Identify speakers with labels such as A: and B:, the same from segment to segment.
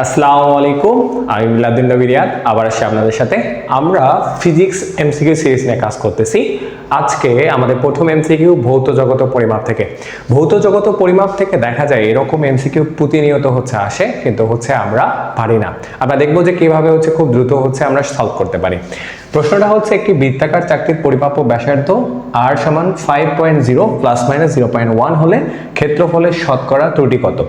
A: আসসালামু আলাইকুম, আমি মিলাদুল নবী আবার আসছি আপনাদের সাথে। আমরা ফিজিক্স এমসিকিউ সিরিজ নিয়ে কাজ করতেছি। আজকে আমাদের প্রথম এমসিকিউ ভৌত জগত পরিমাপ থেকে। ভৌত জগত পরিমাপ থেকে দেখা যায় এরকম এমসিকিউ প্রতিনিয়ত হচ্ছে আসে, কিন্তু হচ্ছে আমরা পারি না। আমরা দেখব যে কীভাবে হচ্ছে খুব দ্রুত হচ্ছে আমরা সলভ করতে পারি। প্রশ্নটা হচ্ছে, একটি বৃত্তাকার চাকতির পরিমাপ ও ব্যাসার্ধ আর সমান five point zero plus minus zero point one হলে ক্ষেত্রফলের শতকরা ত্রুটি কত?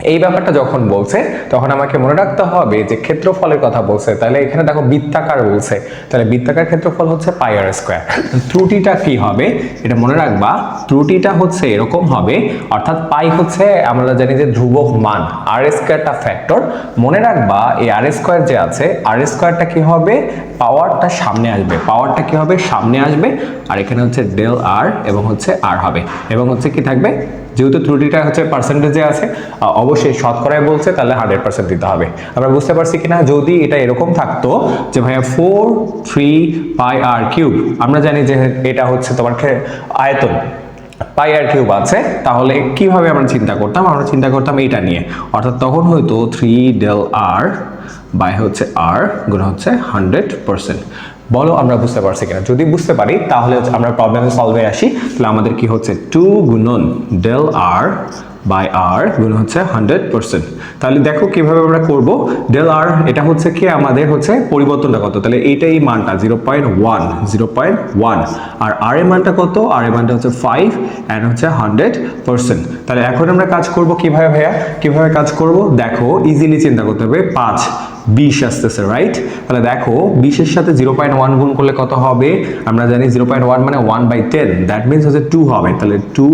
A: এই ব্যাপারটা যখন বলছে, তখন আমাকে মনে রাখতে হবে যে ক্ষেত্রফলের কথা বলছে। তাহলে এখানে দেখো বৃত্তাকার বলছে। তাহলে বৃত্তাকার ক্ষেত্রফল হচ্ছে পাই আর স্কোয়ার ত্রুটিটা কি হবে? এটা মনে রাখবা, ত্রুটিটা হচ্ছে এরকম হবে, অর্থাৎ পাই হচ্ছে আমরা জানি যে ধ্রুবক মান। আর স্কোয়ারটা ফ্যাক্টর মনে রাখবা, এই আর স্কোয়ার যে আছে আর স্কোয়ারটা কি হবে? পাওয়ারটা সামনে আসবে। পাওয়ারটা কি হবে? সামনে আসবে। আর এখানে হচ্ছে ডেল আর এবং হচ্ছে আর হবে। এবং হচ্ছে কি থাকবে? যেহেতু ত্রুটিটা হচ্ছে পার্সেন্টেজে আছে অবশ্যই শতকরায় বলছে, তাহলে হান্ড্রেড পার্সেন্ট দিতে হবে। আমরা বুঝতে পারছি কিনা? যদি এটা এরকম থাকতো যে ভাইয়া four three pi R cube আমরা জানি যে এটা হচ্ছে তোমার আয়তন। পাই আর কিউব আছে, তাহলে কীভাবে আমরা চিন্তা করতাম? আমরা চিন্তা করতাম এইটা নিয়ে। অর্থাৎ তখন হয়তো থ্রি ডেল আর বাই হচ্ছে আর গুণ হচ্ছে হান্ড্রেড পার্সেন্ট বলো, আমরা বুঝতে পারছি কিনা? যদি বুঝতে পারি, তাহলে আমরা প্রবলেমে সলভে আসি। তাহলে আমাদের কি হচ্ছে? টু গুণন ডেল আর বাই আর গুণ হচ্ছে হান্ড্রেড পার্সেন্ট তাহলে দেখো কীভাবে আমরা করব। ডেল আর এটা হচ্ছে কি? আমাদের হচ্ছে পরিবর্তনটা কত? তাহলে এইটাই মানটা zero point one zero point one আর আর এর মানটা কত? আর এর মানটা হচ্ছে ফাইভ অ্যান্ড হচ্ছে হান্ড্রেড পার্সেন্ট তাহলে এখন আমরা কাজ করব কীভাবে ভাইয়া? কীভাবে কাজ করব? দেখো ইজিলি চিন্তা করতে হবে। পাঁচ, বিশ আসতেছে রাইট তাহলে দেখো, বিশের সাথে জিরো পয়েন্ট ওয়ান গুণ করলে কত হবে? আমরা জানি জিরো পয়েন্ট ওয়ান মানে one by ten that means হচ্ছে টু হবে। তাহলে টু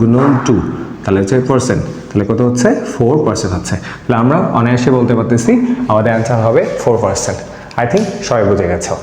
A: গুণন টু তাহলে হচ্ছে পার্সেন্ট তাহলে কত হচ্ছে? ফোর পার্সেন্ট হচ্ছে। তাহলে আমরা অনায়াসে বলতে পারতেছি, আমাদের অ্যান্সার হবে ফোর পার্সেন্ট আই থিঙ্ক সবাই বুঝে গেছো।